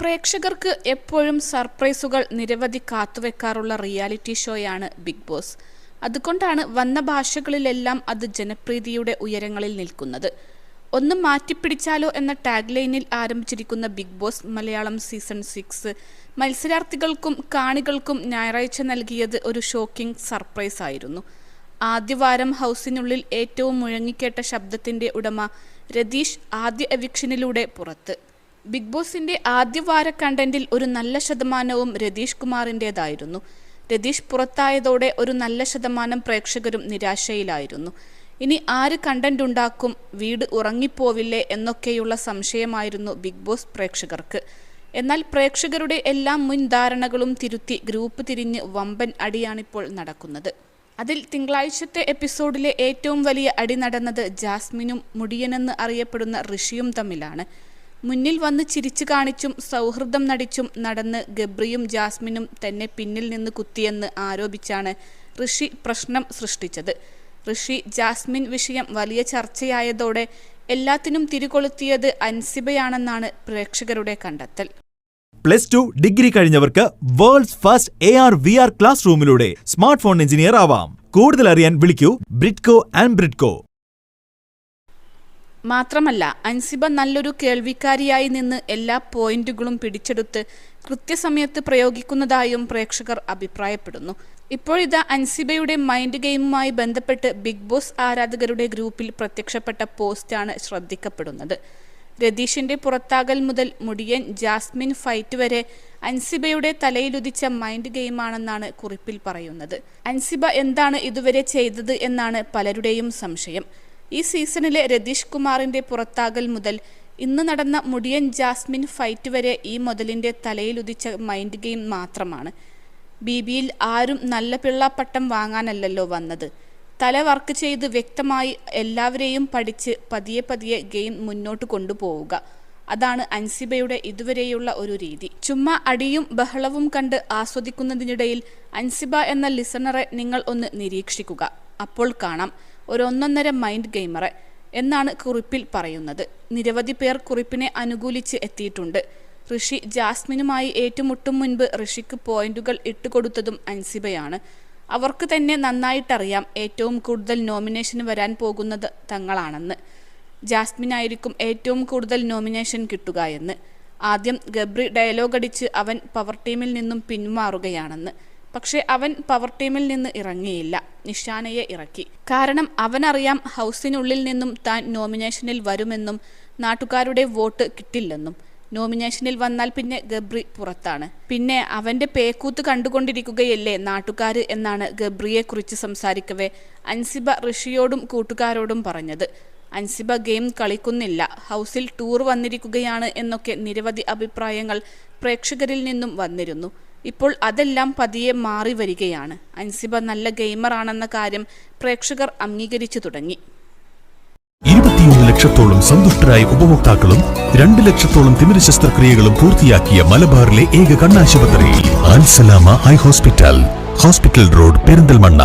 പ്രേക്ഷകർക്ക് എപ്പോഴും സർപ്രൈസുകൾ നിരവധി കാത്തുവെക്കാറുള്ള റിയാലിറ്റി ഷോയാണ് ബിഗ് ബോസ്. അതുകൊണ്ടാണ് വന്ന ഭാഷകളിലെല്ലാം അത് ജനപ്രീതിയുടെ ഉയരങ്ങളിൽ നിൽക്കുന്നത്. ഒന്ന് മാറ്റിപ്പിടിച്ചാലോ എന്ന ടാഗ് ലൈനിൽ ആരംഭിച്ചിരിക്കുന്ന big boss Malayalam season six മത്സരാർത്ഥികൾക്കും കാണികൾക്കും ഞായറാഴ്ച നൽകിയത് ഒരു ഷോക്കിംഗ് സർപ്രൈസ് ആയിരുന്നു. ആദ്യവാരം ഹൗസിനുള്ളിൽ ഏറ്റവും മുഴങ്ങിക്കേട്ട ശബ്ദത്തിന്റെ ഉടമ രതീഷ് ആദ്യ എവിക്ഷനിലൂടെ പുറത്ത്. ബിഗ് ബോസിന്റെ ആദ്യവാര കണ്ടന്റിൽ ഒരു നല്ല ശതമാനവും രതീഷ് കുമാറിന്റെതായിരുന്നു രതീഷ് പുറത്തായതോടെ ഒരു നല്ല ശതമാനം പ്രേക്ഷകരും നിരാശയിലായിരുന്നു. ഇനി ആര് കണ്ടന്റ് ഉണ്ടാക്കും വീട് ഉറങ്ങിപ്പോവില്ലേ എന്നൊക്കെയുള്ള സംശയമായിരുന്നു ബിഗ് ബോസ് പ്രേക്ഷകർക്ക്. എന്നാൽ പ്രേക്ഷകരുടെ എല്ലാ മുൻധാരണകളും തിരുത്തി ഗ്രൂപ്പ് തിരിഞ്ഞ് വമ്പൻ അടിയാണിപ്പോൾ നടക്കുന്നത്. അതിൽ തിങ്കളാഴ്ചത്തെ എപ്പിസോഡിലെ ഏറ്റവും വലിയ അടി നടന്നത് ജാസ്മിനും മുടിയനെന്ന് അറിയപ്പെടുന്ന ഋഷിയും തമ്മിലാണ്. മുന്നിൽ വന്ന് ചിരിച്ചു കാണിച്ചും സൗഹൃദം നടിച്ചും നടന്ന് ഗബ്രിയും ജാസ്മിനും തന്നെ പിന്നിൽ നിന്ന് കുത്തിയെന്ന് ആരോപിച്ചാണ് ഋഷി പ്രശ്നം സൃഷ്ടിച്ചത്. ഋഷി ജാസ്മിൻ വിഷയം വലിയ ചർച്ചയായതോടെ എല്ലാത്തിനും തിരികൊളുത്തിയത് അൻസിബയാണെന്നാണ് പ്രേക്ഷകരുടെ കണ്ടെത്തൽ. Plus two degree കഴിഞ്ഞവർക്ക് world's first A R V R class റൂമിലൂടെ smart phone engineer ആവാം. കൂടുതൽ അറിയാൻ വിളിക്കൂ ബ്രിഡ്കോ ആൻഡ് ബ്രിഡ്കോ. മാത്രമല്ല അൻസിബ നല്ലൊരു കേൾവിക്കാരിയായി നിന്ന് എല്ലാ പോയിന്റുകളും പിടിച്ചെടുത്ത് കൃത്യസമയത്ത് പ്രയോഗിക്കുന്നതായും പ്രേക്ഷകർ അഭിപ്രായപ്പെടുന്നു. ഇപ്പോഴിതാ അൻസിബയുടെ മൈൻഡ് ഗെയിമുമായി ബന്ധപ്പെട്ട് ബിഗ് ബോസ് ആരാധകരുടെ ഗ്രൂപ്പിൽ പ്രത്യക്ഷപ്പെട്ട പോസ്റ്റാണ് ശ്രദ്ധിക്കപ്പെടുന്നത്. രതീഷിന്റെ പുറത്താകൽ മുതൽ മുടിയൻ ജാസ്മിൻ ഫൈറ്റ് വരെ അൻസിബയുടെ തലയിലുദിച്ച മൈൻഡ് ഗെയിമാണെന്നാണ് കുറിപ്പിൽ പറയുന്നത്. അൻസിബ എന്താണ് ഇതുവരെ ചെയ്തത് എന്നാണ് പലരുടെയും സംശയം. ഈ സീസണിലെ രതീഷ് കുമാറിന്റെ പുറത്താകൽ മുതൽ ഇന്ന് നടന്ന മുടിയൻ ജാസ്മിൻ ഫൈറ്റ് വരെ ഈ മുതലിന്റെ തലയിലുദിച്ച മൈൻഡ് ഗെയിം മാത്രമാണ്. ബി ബിയിൽ ആരും നല്ല പിള്ളാപ്പട്ടം വാങ്ങാനല്ലല്ലോ വന്നത്. തല വർക്ക് ചെയ്ത് വ്യക്തമായി എല്ലാവരെയും പഠിച്ച് പതിയെ പതിയെ ഗെയിം മുന്നോട്ട് കൊണ്ടുപോവുക. അതാണ് അൻസിബയുടെ ഇതുവരെയുള്ള ഒരു രീതി. ചുമ്മാ അടിയും ബഹളവും കണ്ട് ആസ്വദിക്കുന്നതിനിടയിൽ അൻസിബ എന്ന ലിസണറെ നിങ്ങൾ ഒന്ന് നിരീക്ഷിക്കുക. അപ്പോൾ കാണാം. ഒരു ഒന്നൊന്നര മൈൻഡ് ഗെയിമറെ എന്നാണ് കുറിപ്പിൽ പറയുന്നത്. നിരവധി പേർ കുറിപ്പിനെ അനുകൂലിച്ച് എത്തിയിട്ടുണ്ട്. ഋഷി ജാസ്മിനുമായി ഏറ്റുമുട്ടും മുൻപ് ഋഷിക്ക് പോയിന്റുകൾ ഇട്ടുകൊടുത്തതും അൻസിബയാണ്. അവർക്ക് തന്നെ നന്നായിട്ടറിയാം ഏറ്റവും കൂടുതൽ നോമിനേഷൻ വരാൻ പോകുന്നത് തങ്ങളാണെന്ന്. ജാസ്മിനായിരിക്കും ഏറ്റവും കൂടുതൽ നോമിനേഷൻ കിട്ടുക എന്ന്. ആദ്യം ഗബ്രി ഡയലോഗ് അടിച്ച് അവൻ പവർ ടീമിൽ നിന്നും പിന്മാറുകയാണെന്ന്. പക്ഷെ അവൻ പവർ ടീമിൽ നിന്ന് ഇറങ്ങിയില്ല. നിഷാനയെ ഇറക്കി. കാരണം അവനറിയാം ഹൗസിനുള്ളിൽ നിന്നും താൻ നോമിനേഷനിൽ വരുമെന്നും നാട്ടുകാരുടെ വോട്ട് കിട്ടില്ലെന്നും. നോമിനേഷനിൽ വന്നാൽ പിന്നെ ഗബ്രി പുറത്താണ്. പിന്നെ അവന്റെ പേക്കൂത്ത് കണ്ടുകൊണ്ടിരിക്കുകയല്ലേ നാട്ടുകാര് എന്നാണ് ഗബ്രിയെക്കുറിച്ച് സംസാരിക്കവേ അൻസിബ ഋഷിയോടും കൂട്ടുകാരോടും പറഞ്ഞത്. അൻസിബ ഗെയിം കളിക്കുന്നില്ല. ഹൗസിൽ ടൂർ വന്നിരിക്കുകയാണ് എന്നൊക്കെ നിരവധി അഭിപ്രായങ്ങൾ പ്രേക്ഷകരിൽ നിന്നും വന്നിരുന്നു. ഇപ്പോൾ അതെല്ലാം പതിയെ മാറി വരികയാണ്. അൻസിബ നല്ല ഗെയിമറാണെന്ന കാര്യം പ്രേക്ഷകർ അംഗീകരിച്ചു തുടങ്ങി. ഇരുപത്തിയൊന്ന് ലക്ഷത്തോളം സന്തുഷ്ടരായ ഉപഭോക്താക്കളും രണ്ട് ലക്ഷത്തോളം തിമിര ശസ്ത്രക്രിയകളും പൂർത്തിയാക്കിയ മലബാറിലെ ഏക കണ്ണാശുപത്രി ആൻസലാമ eye hospital hospital road Perinthalmanna.